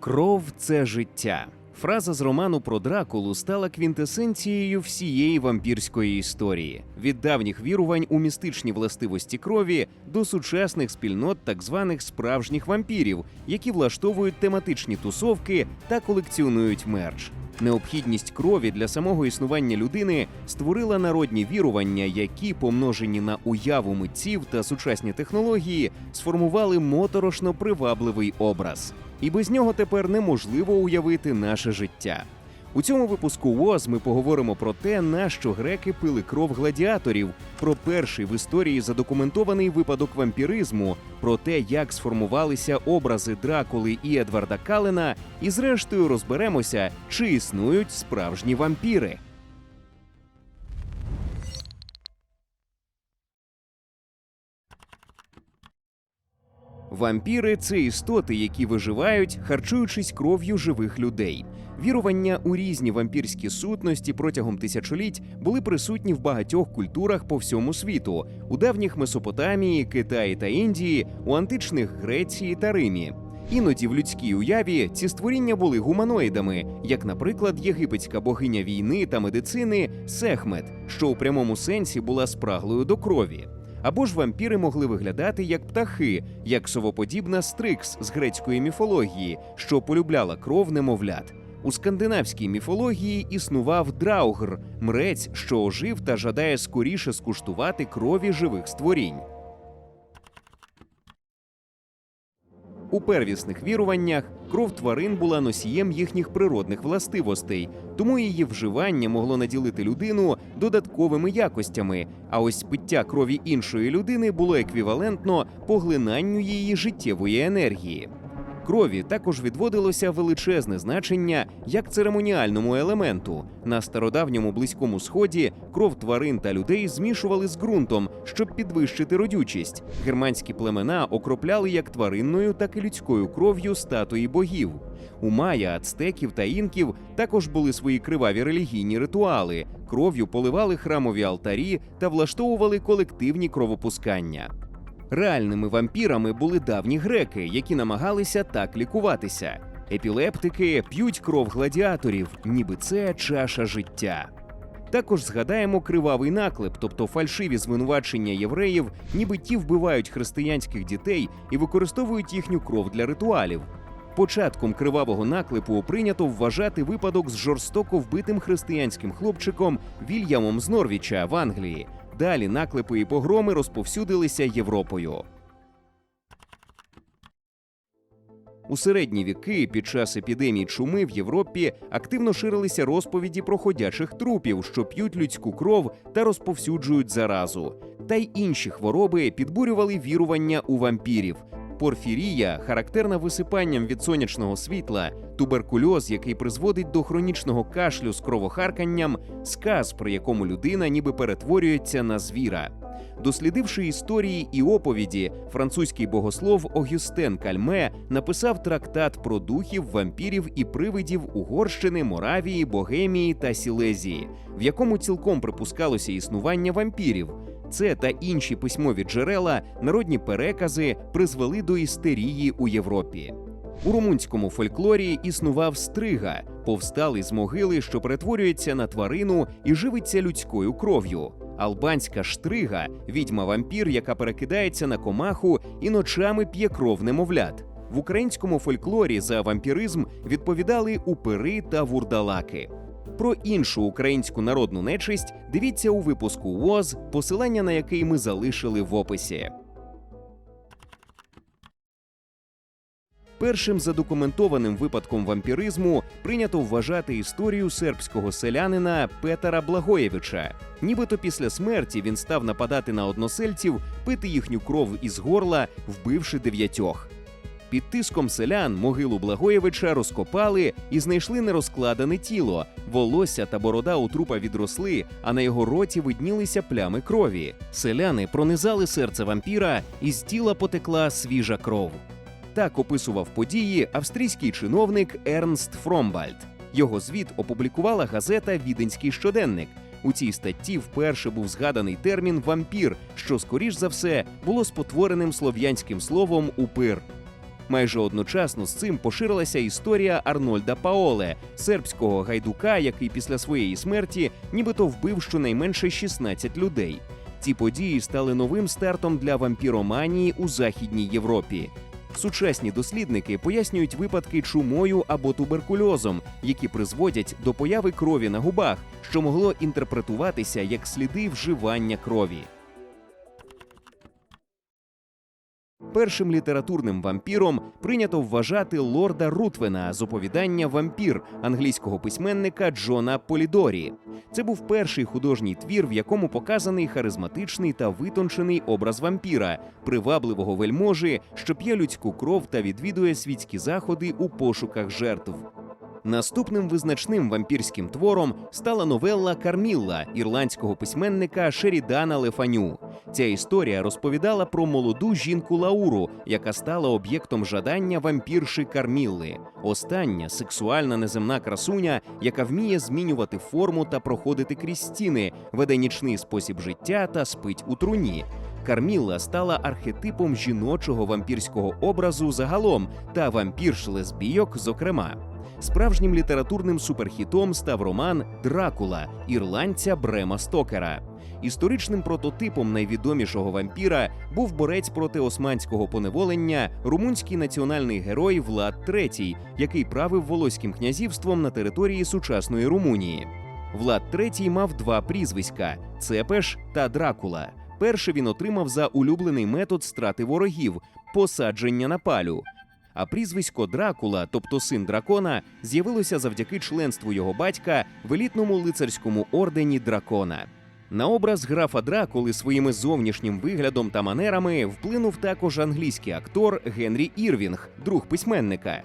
Кров це життя. Фраза з роману про Дракулу стала квінтесенцією всієї вампірської історії від давніх вірувань у містичні властивості крові до сучасних спільнот так званих справжніх вампірів, які влаштовують тематичні тусовки та колекціонують мерч. Необхідність крові для самого існування людини створила народні вірування, які, помножені на уяву митців та сучасні технології, сформували моторошно привабливий образ. І без нього тепер неможливо уявити наше життя. У цьому випуску ВОЗ ми поговоримо про те, на що греки пили кров гладіаторів, про перший в історії задокументований випадок вампіризму, про те, як сформувалися образи Дракули і Едварда Калена, і зрештою розберемося, чи існують справжні вампіри. Вампіри це істоти, які виживають, харчуючись кров'ю живих людей. Вірування у різні вампірські сутності протягом тисячоліть були присутні в багатьох культурах по всьому світу: у давніх Месопотамії, Китаї та Індії, у античних Греції та Римі. Іноді в людській уяві ці створіння були гуманоїдами, як, наприклад, єгипетська богиня війни та медицини Сехмет, що у прямому сенсі була спраглою до крові. Або ж вампіри могли виглядати як птахи, як совоподібна стрикс з грецької міфології, що полюбляла кров немовлят. У скандинавській міфології існував драугр, мрець, що ожив та жадає скоріше скуштувати крові живих створінь. У первісних віруваннях кров тварин була носієм їхніх природних властивостей, тому її вживання могло наділити людину додатковими якостями. А ось пиття крові іншої людини було еквівалентно поглинанню її життєвої енергії. Крові також відводилося величезне значення як церемоніальному елементу. На стародавньому близькому сході кров тварин та людей змішували з ґрунтом, щоб підвищити родючість. Германські племена окропляли як тваринною, так і людською кров'ю статуї богів. У майя, ацтеків та інків також були свої криваві релігійні ритуали. Кров'ю поливали храмові алтарі та влаштовували колективні кровопускання. Реальними вампірами були давні греки, які намагалися так лікуватися. Епілептики п'ють кров гладіаторів, ніби це чаша життя. Також згадаємо кривавий наклеп, тобто фальшиві звинувачення євреїв, ніби ті вбивають християнських дітей і використовують їхню кров для ритуалів. Початком кривавого наклепу прийнято вважати випадок з жорстоко вбитим християнським хлопчиком Вільямом з Норвіча в Англії. Далі наклепи і погроми розповсюдилися Європою. У середні віки під час епідемії чуми в Європі активно ширилися розповіді про ходячих трупів, що п'ють людську кров та розповсюджують заразу. Та й інші хвороби підбурювали вірування у вампірів. Порфірія характерна висипанням від сонячного світла, туберкульоз, який призводить до хронічного кашлю з кровохарканням, сказ, при якому людина ніби перетворюється на звіра. Дослідивши історії і оповіді, французький богослов Огюстен Кальме написав трактат про духів, вампірів і привидів Угорщини, Моравії, Богемії та Сілезії, в якому цілком припускалося існування вампірів. Це та інші письмові джерела, народні перекази призвели до істерії у Європі. У румунському фольклорі існував стрига, повсталий з могили, що перетворюється на тварину і живиться людською кров'ю. Албанська штрига відьма вампір, яка перекидається на комаху і ночами п'є кров немовлят. В українському фольклорі за вампіризм відповідали упири та вурдалаки. Про іншу українську народну нечисть дивіться у випуску ВОЗ, посилання на який ми залишили в описі. Першим задокументованим випадком вампіризму прийнято вважати історію сербського селянина Петера Благоєвича. Нібито після смерті він став нападати на односельців, пити їхню кров із горла, вбивши дев'ятьох. Під тиском селян могилу Благоєвича розкопали і знайшли нерозкладене тіло. Волосся та борода у трупа відросли, а на його роті виднілися плями крові. Селяни пронизали серце вампіра, і з тіла потекла свіжа кров. Так описував події австрійський чиновник Ернст Фромбальд. Його звіт опублікувала газета Віденський щоденник. У цій статті вперше був згаданий термін вампір, що, скоріш за все, було спотвореним слов'янським словом упир. Майже одночасно з цим поширилася історія Арнольда Паоле, сербського гайдука, який після своєї смерті нібито вбив щонайменше 16 людей. Ці події стали новим стартом для вампіроманії у Західній Європі. Сучасні дослідники пояснюють випадки чумою або туберкульозом, які призводять до появи крові на губах, що могло інтерпретуватися як сліди вживання крові. Першим літературним вампіром прийнято вважати лорда Рутвена з оповідання Вампір англійського письменника Джона Полідорі. Це був перший художній твір, в якому показаний харизматичний та витончений образ вампіра, привабливого вельможі, що п'є людську кров та відвідує світські заходи у пошуках жертв. Наступним визначним вампірським твором стала новелла Кармілла ірландського письменника Шерідана Лефаню. Ця історія розповідала про молоду жінку Лауру, яка стала об'єктом жадання вампірши Кармілли. Остання сексуальна неземна красуня, яка вміє змінювати форму та проходити крізь стіни, веде нічний спосіб життя та спить у труні. Кармілла стала архетипом жіночого вампірського образу загалом та вампірш лесбійок, зокрема. Справжнім літературним суперхітом став роман Дракула ірландця Брема Стокера. Історичним прототипом найвідомішого вампіра був борець проти османського поневолення румунський національний герой Влад III, який правив волоським князівством на території сучасної Румунії. Влад III мав два прізвиська Цепеш та Дракула. Перше він отримав за улюблений метод страти ворогів посадження на палю. А прізвисько Дракула, тобто син дракона, з'явилося завдяки членству його батька в елітному лицарському ордені дракона. На образ графа Дракули своїми зовнішнім виглядом та манерами вплинув також англійський актор Генрі Ірвінг, друг письменника.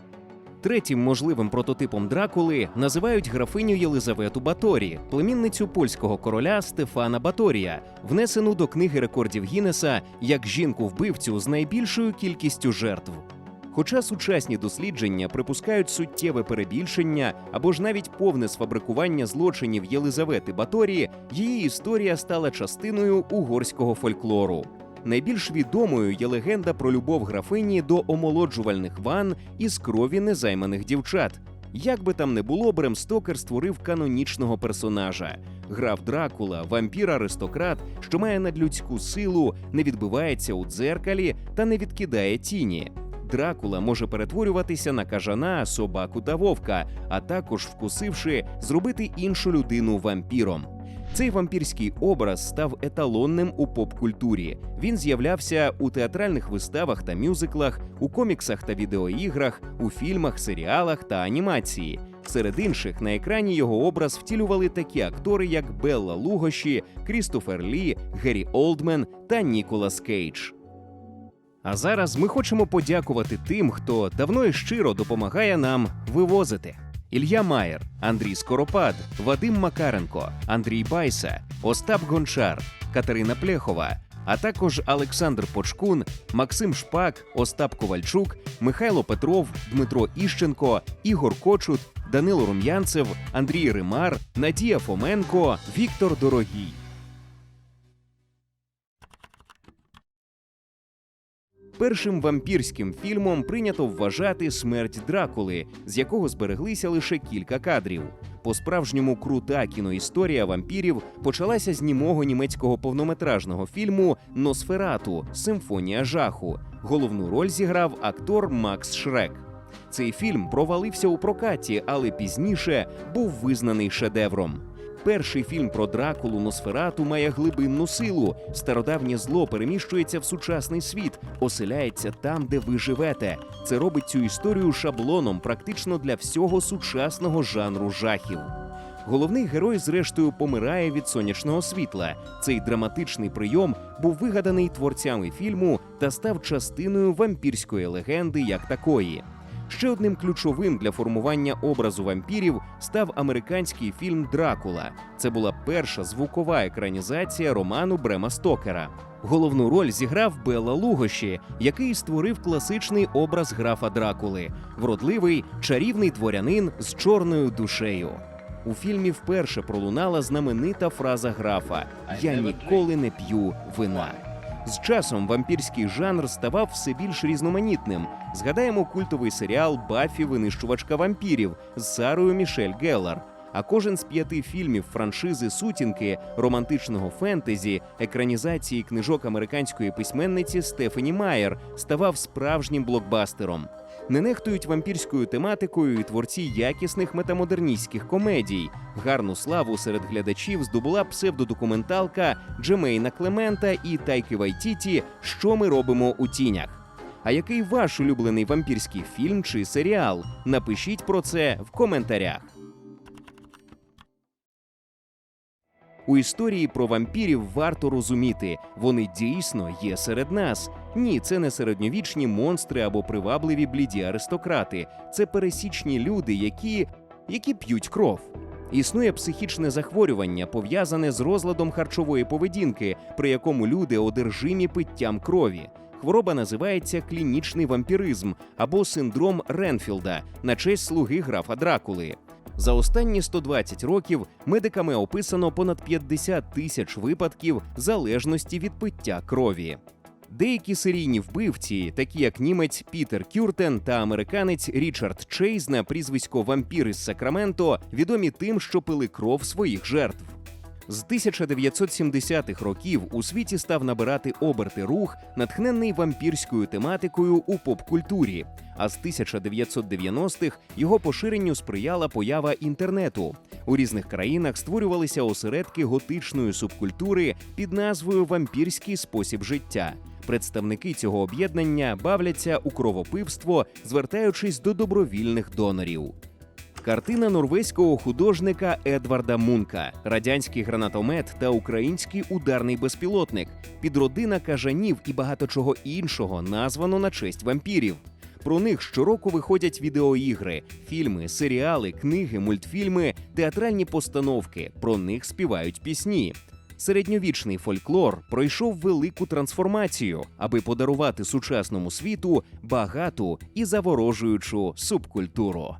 Третім можливим прототипом Дракули називають графиню Єлизавету Баторі, племінницю польського короля Стефана Баторія, внесену до книги рекордів Гіннеса як жінку-вбивцю з найбільшою кількістю жертв. Хоча сучасні дослідження припускають суттєве перебільшення або ж навіть повне сфабрикування злочинів Єлизавети Баторії, її історія стала частиною угорського фольклору. Найбільш відомою є легенда про любов графині до омолоджувальних ван із крові незайманих дівчат. Як би там не було, Брем Стокер створив канонічного персонажа. Граф Дракула, вампір-аристократ, що має надлюдську силу, не відбивається у дзеркалі та не відкидає тіні. Дракула може перетворюватися на кажана, собаку та вовка, а також, вкусивши, зробити іншу людину вампіром. Цей вампірський образ став еталонним у поп-культурі. Він з'являвся у театральних виставах та мюзиклах, у коміксах та відеоіграх, у фільмах, серіалах та анімації. Серед інших на екрані його образ втілювали такі актори, як Белла Лугоші, Крістофер Лі, Геррі Олдмен та Ніколас Кейдж. А зараз ми хочемо подякувати тим, хто давно і щиро допомагає нам вивозити. Ілья Маєр, Андрій Скоропад, Вадим Макаренко, Андрій Байса, Остап Гончар, Катерина Плехова, а також Олександр Почкун, Максим Шпак, Остап Ковальчук, Михайло Петров, Дмитро Іщенко, Ігор Кочут, Данило Рум'янцев, Андрій Римар, Надія Фоменко, Віктор Дорогій. Першим вампірським фільмом прийнято вважати смерть Дракули, з якого збереглися лише кілька кадрів. По-справжньому крута кіноісторія вампірів почалася з німого німецького повнометражного фільму Носферату Симфонія жаху. Головну роль зіграв актор Макс Шрек. Цей фільм провалився у прокаті, але пізніше був визнаний шедевром. Перший фільм про Дракулу Носферату має глибинну силу. Стародавнє зло переміщується в сучасний світ, оселяється там, де ви живете. Це робить цю історію шаблоном практично для всього сучасного жанру жахів. Головний герой, зрештою, помирає від сонячного світла. Цей драматичний прийом був вигаданий творцями фільму та став частиною вампірської легенди як такої. Ще одним ключовим для формування образу вампірів став американський фільм Дракула. Це була перша звукова екранізація роману Брема Стокера. Головну роль зіграв Белла Лугоші, який створив класичний образ графа Дракули вродливий чарівний дворянин з чорною душею. У фільмі вперше пролунала знаменита фраза графа Я ніколи не п'ю вина. З часом вампірський жанр ставав все більш різноманітним. Згадаємо культовий серіал Баффі винищувачка вампірів з Сарою Мішель Геллар. А кожен з п'яти фільмів франшизи Сутінки, романтичного фентезі, екранізації книжок американської письменниці Стефані Майер ставав справжнім блокбастером. Не нехтують вампірською тематикою і творці якісних метамодерністських комедій. Гарну славу серед глядачів здобула псевдодокументалка Джемейна Клемента і Тайки Вайтіті Що ми робимо у тінях. А який ваш улюблений вампірський фільм чи серіал? Напишіть про це в коментарях. У історії про вампірів варто розуміти, вони дійсно є серед нас. Ні, це не середньовічні монстри або привабливі бліді аристократи. Це пересічні люди, які, які п'ють кров. Існує психічне захворювання, пов'язане з розладом харчової поведінки, при якому люди одержимі питтям крові. Хвороба називається клінічний вампіризм або синдром Ренфілда на честь слуги графа Дракули. За останні 120 років медиками описано понад 50 тисяч випадків залежності від пиття крові. Деякі серійні вбивці, такі як німець Пітер Кюртен та американець Річард Чейз на прізвисько вампір із Сакраменто, відомі тим, що пили кров своїх жертв. З 1970-х років у світі став набирати оберти рух, натхнений вампірською тематикою у поп-культурі. А з 1990-х його поширенню сприяла поява інтернету. У різних країнах створювалися осередки готичної субкультури під назвою Вампірський спосіб життя. Представники цього об'єднання бавляться у кровопивство, звертаючись до добровільних донорів. Картина норвезького художника Едварда Мунка, радянський гранатомет та український ударний безпілотник, підродина кажанів і багато чого іншого названо на честь вампірів. Про них щороку виходять відеоігри, фільми, серіали, книги, мультфільми, театральні постановки. Про них співають пісні. Середньовічний фольклор пройшов велику трансформацію, аби подарувати сучасному світу багату і заворожуючу субкультуру.